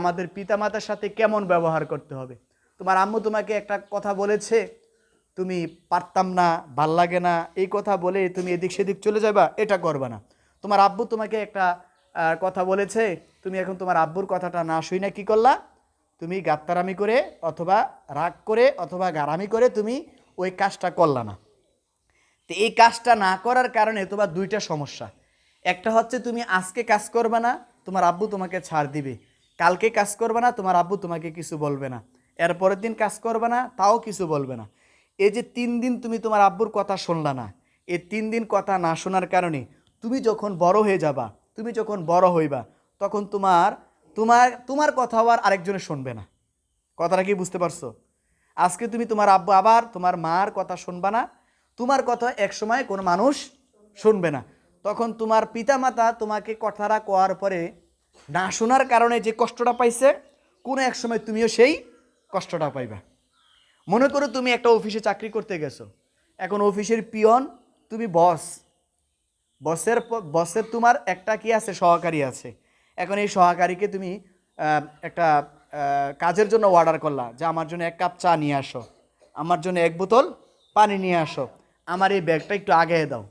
আমাদের পিতামাতার সাথে কেমন ব্যবহার করতে হবে? তোমার আম্মু তোমাকে একটা কথা বলেছে, তুমি পারতাম না, ভালো লাগে না। এই কথা বলে তুমি এদিক সেদিক চলে যাবা, এটা করবা না। তোমার আব্বু তোমাকে একটা কথা বলেছে, তুমি এখন তোমার আব্বুর কথাটা না শুই না, কি করলা? তুমি গাত্তারামি করে অথবা রাগ করে অথবা গারামি করে তুমি ওই কাজটা করলা না। তো এই কাজটা না করার কারণে তোমার দুইটা সমস্যা। একটা হচ্ছে তুমি আজকে কাজ করবে না, তোমার আব্বু তোমাকে ছাড় দিবে। কালকে কাজ করবে না, তোমার আব্বু তোমাকে কিছু বলবে না। এর পরের দিন কাজ করবে না, তাও কিছু বলবে না। এই যে তিন দিন তুমি তোমার আব্বুর কথা শুনলা না, এই তিন দিন কথা না শোনার কারণে তুমি যখন বড় হয়ে যাবা, তুমি যখন বড় হইবা, তখন তোমার তোমার তোমার কথা আবার আরেকজনে শুনবে না। কথাটা কি বুঝতে পারছ? আজকে তুমি তোমার আব্বু আবার তোমার মার কথা শুনবা না, তোমার কথা একসময় কোনো মানুষ শুনবে না। তখন তোমার পিতামাতা তোমাকে কথাটা কোয়ার পরে না শোনার কারণে যে কষ্টটা পাইছে, কোনো এক সময় তুমিও সেই কষ্টটা পাইবা। মনে করো তুমি একটা অফিসে চাকরি করতে গেছো। এখন অফিসের পিয়ন তুমি বস। বসের বসের তোমার একটা কি আছে, সহকারী আছে। এখন এই সহকারীকে তুমি একটা কাজের জন্য অর্ডার করলা যে আমার জন্য এক কাপ চা নিয়ে আসো, আমার জন্য এক বোতল পানি নিয়ে আসো, আমার এই ব্যাগটা একটু আগে দাও।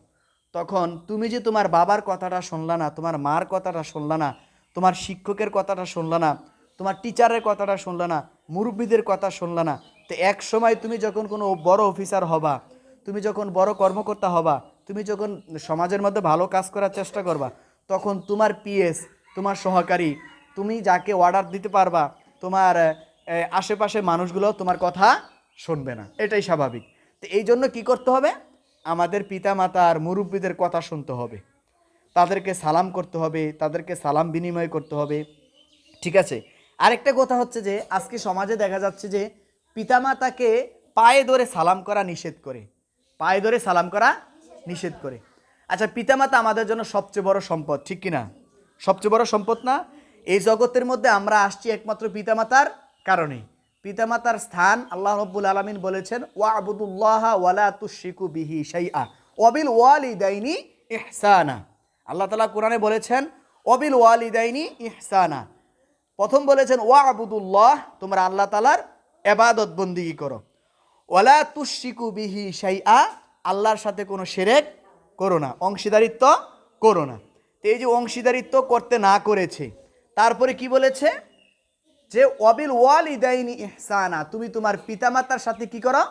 তখন তুমি যে তোমার বাবার কথাটা শুনলা না, তোমার মার কথাটা শুনলা না তোমার শিক্ষকের কথাটা শুনলা না, তোমার টিচারের কথাটা শুনলা না, মুরব্বীদের কথা শুনলা না। তো এক সময় তুমি যখন কোনো বড় অফিসার হবা, তুমি যখন বড় কর্মকর্তা হবা, তুমি যখন সমাজের মধ্যে ভালো কাজ করার চেষ্টা করবা, তখন তোমার পিএস, তোমার সহকারী, তুমি যাকে অর্ডার দিতে পারবা, তোমার আশেপাশে মানুষগুলো তোমার কথা শুনবে না। এটাই স্বাভাবিক। তো এই জন্য কী করতে হবে? আমাদের পিতামাতার, মুরব্বীদের কথা শুনতে হবে। তাদেরকে সালাম করতে হবে, তাদেরকে সালাম বিনিময় করতে হবে। ঠিক আছে? আরেকটা কথা হচ্ছে যে, আজকে সমাজে দেখা যাচ্ছে যে, পিতামাতাকে পায়ে ধরে সালাম করা নিষেধ করে। পায়ে ধরে সালাম করা নিষেধ করে। আচ্ছা পিতামাতা আমাদের জন্য সবচেয়ে বড় সম্পদ, ঠিক কি না সবচেয়ে বড় সম্পদ না? এই জগতের মধ্যে আমরা আসছি একমাত্র পিতামাতার কারণে। পিতামাতার স্থান আল্লাহ রব্বুল আলমিন বলেছেন ওয়া আবুদুল্লাহ ওয়ালা তুশিকু বিহি শাইআ অবিল ওয়ালিদাইনি ইহসানা। আল্লাহ তালা কোরআনে বলেছেন অবিল ওয়ালিদাইনি ইহসানা। প্রথম বলেছেন ওয়া আবুদুল্লাহ তোমরা আল্লাহ তালার এবাদত বন্দিগি করো। ওয়ালা তুশিকু বিহি শাইআ, আল্লাহর সাথে কোনো সেরেক করো না, অংশীদারিত্ব করো না। তো এই যে অংশীদারিত্ব করতে না করেছে, তারপরে কি বলেছে? যে অবিল ওয়াল ওয়ালিদাইনি ইহসানা, তুমি তোমার পিতামাতার সাথে কি করো?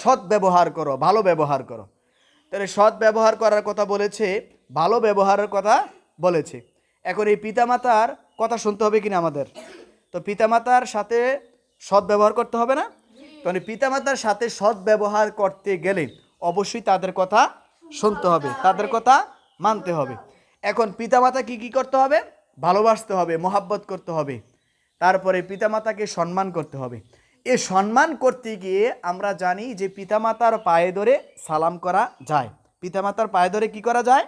সৎ ব্যবহার করো, ভালো ব্যবহার করো। তাহলে সৎ ব্যবহার করার কথা বলেছে, ভালো ব্যবহারের কথা বলেছে। এখন এই পিতামাতার কথা শুনতে হবে কিনা আমাদের? তো পিতামাতার সাথে সৎ ব্যবহার করতে হবে না? কারণ পিতামাতার সাথে সৎ ব্যবহার করতে গেলে অবশ্যই তাদের কথা শুনতে হবে, তাদের কথা মানতে হবে। এখন পিতামাতা কি কি করতে হবে? ভালোবাসতে হবে, মোহাব্বত করতে হবে। তারপরে পিতামাতাকে সম্মান করতে হবে। এ সম্মান করতে গিয়ে আমরা জানি যে পিতামাতার পায়ে ধরে সালাম করা যায়। পিতামাতার পায়ে ধরে কি করা যায়?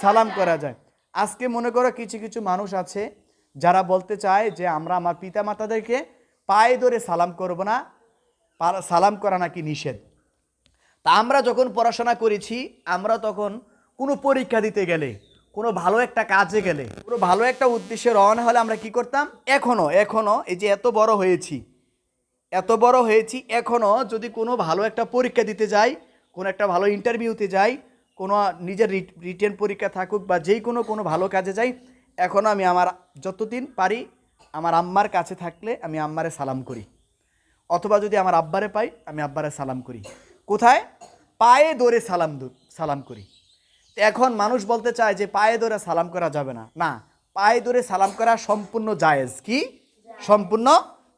সালাম করা যায়। আজকে মনে করো কিছু কিছু মানুষ আছে যারা বলতে চায় যে আমরা আমার পিতামাতাদেরকে পায়ে ধরে সালাম করব না সালাম করা নাকি নিষেধ? তা আমরা যখন পড়াশোনা করেছি, আমরা তখন কোনো পরীক্ষা দিতে গেলে, কোনো ভালো একটা কাজে গেলে, কোনো ভালো একটা উদ্দেশ্যে রওনা হলে আমরা কি করতাম? এখনও এখনও এই যে এত বড় হয়েছি এত বড় হয়েছি এখনও যদি কোনো ভালো একটা পরীক্ষা দিতে যাই, কোনো একটা ভালো ইন্টারভিউতে যাই, কোনো নিজের রিটেন পরীক্ষা থাকুক বা যেই কোনো কোনো ভালো কাজে যাই এখনও আমি আমার যতদিন পারি আমার আম্মার কাছে থাকলে আমি আম্মারে সালাম করি। অথবা যদি আমার আব্বারে পাই, আমি আব্বারে সালাম করি। কোথায়? পায়ে ধরে সালাম সালাম করি। এখন মানুষ বলতে চায় যে পায়ে ধরে সালাম করা যাবে না। না, পায়ে ধরে সালাম করা সম্পূর্ণ জায়েজ। কি? সম্পূর্ণ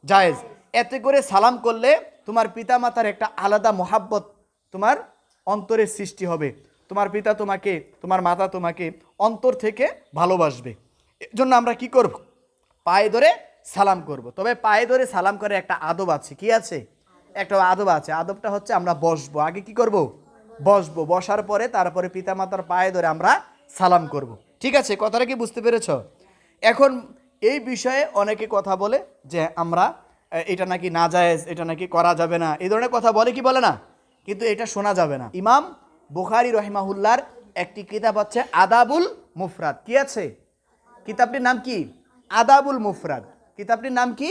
জায়েজ। এতে করে সালাম করলে তোমার পিতা মাতার একটা আলাদা মহাব্বত তোমার অন্তরের সৃষ্টি হবে। তোমার পিতা তোমাকে, তোমার মাতা তোমাকে অন্তর থেকে ভালোবাসবে। এর জন্য আমরা কি করব? পায়ে ধরে সালাম করব। তবে পায়ে ধরে সালাম করে একটা আদব আছে। কি আছে? একটা আদব আছে। আদবটা হচ্ছে আমরা বসবো। আগে কি করব? বসবো। বসার পরে তারপরে পিতামাতার পায়ে ধরে আমরা সালাম করব। ঠিক আছে? কথাটা কি বুঝতে পেরেছ? এখন এই বিষয়ে অনেকে কথা বলে যে আমরা এটা নাকি না জায়েজ, এটা নাকি করা যাবে না। এই ধরনের কথা বলে কি বলে না? কিন্তু এটা শোনা যাবে না। ইমাম বুখারি রহিমাহুল্লার একটি কিতাব হচ্ছে আদাবুল মুফরাদ। কি আছে? কিতাবটির নাম কি? আদাবুল মুফরাদ। কিতাবটির নাম কি?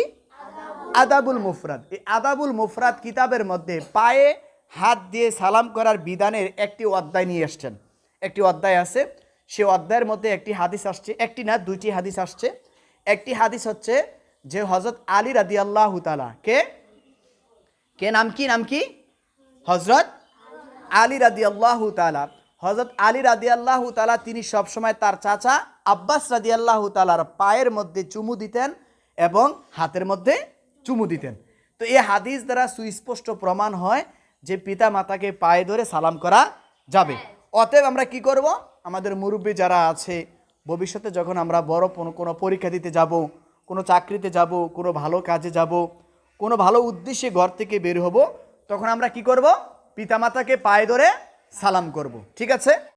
আদাবুল মুফরাদ। এই আদাবুল মুফরাদ কিতাবের মধ্যে পায়ে হাত দিয়ে সালাম করার বিধানের একটি অধ্যায় নিয়ে এসছেন। একটি অধ্যায় আছে, সে অধ্যায়ের মধ্যে একটি হাদিস আসছে, একটি না, দুইটি হাদিস আসছে। একটি হাদিস হচ্ছে যে হজরত আলী রাদি আল্লাহ তালা কে? কে নাম কি নাম কি? হজরত আলী রাদি আল্লাহ তালা হজরত আলী রাদি আল্লাহ তিনি সবসময় তার চাচা আব্বাস রাদি আল্লাহ তালার পায়ের মধ্যে চুমু দিতেন এবং হাতের মধ্যে চুমু দিতেন। তো এই হাদিস দ্বারা সুস্পষ্ট প্রমাণ হয় যে পিতা মাতাকে পায়ে ধরে সালাম করা যাবে। অতএব আমরা কি করব? আমাদের মুরব্বী যারা আছে, ভবিষ্যতে যখন আমরা বড় কোনো পরীক্ষা দিতে যাব কোনো চাকরিতে যাব, কোনো ভালো কাজে যাব, কোনো ভালো উদ্দেশ্যে ঘর থেকে বের হব, তখন আমরা কি করব? পিতামাতাকে পায়ে ধরে সালাম করব। ঠিক আছে?